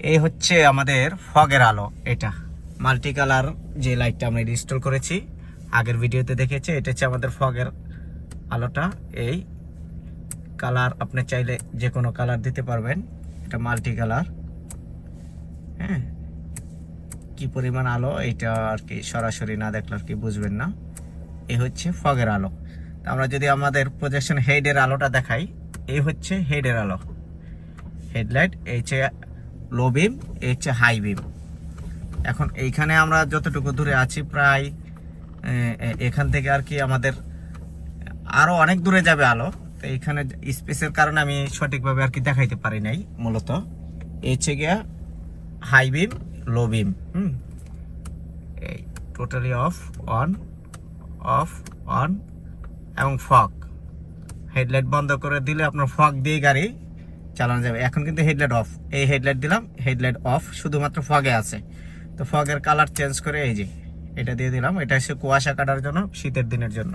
এই হচ্ছে আমাদের ফগের আলো, এটা। মাল্টি কালার যে লাইটটা আমরা ইনস্টল করেছি, আগের ভিডিওতে দেখেছি, এটা হচ্ছে আমাদের ফগের আলোটা। এই কালার আপনি চাইলে যে কোনো কালার দিতে পারবেন, এটা মাল্টি কালার হ্যাঁ কি পরিমাণ আলো, এটা আর কি সরাসরি না দেখলে আর কি বুঝবেন না। এই হচ্ছে ফগের আলো। আমরা যদি আমাদের প্রজেকশন হেডের আলোটা দেখাই এই হচ্ছে হেডের আলো। হেডলাইট এই হচ্ছে লো বিম এই হচ্ছে হাই বিম এখন এইখানে আমরা যতটুকু দূরে আছি প্রায় এখান থেকে আর কি আমাদের আরও অনেক দূরে যাবে আলো। তো এইখানে স্পেসের কারণে আমি সঠিকভাবে আর কি দেখাইতে পারি নাই, মূলত। এই হচ্ছে গিয়া হাই বিম লো বিম হুম? এই totally off on off on এবং ফগ হেডলাইট বন্ধ করে দিলে আপনার ফগ দিয়ে গাড়ি চালানো যাবে। এখন কিন্তু হেডলাইট অফ এই হেডলাইট দিলাম হেডলাইট অফ শুধুমাত্র ফগে আছে। তো ফগের কালার চেঞ্জ করে এই যে, এটা দিয়ে দিলাম। এটা হচ্ছে কুয়াশা কাটার জন্য, শীতের দিনের জন্য।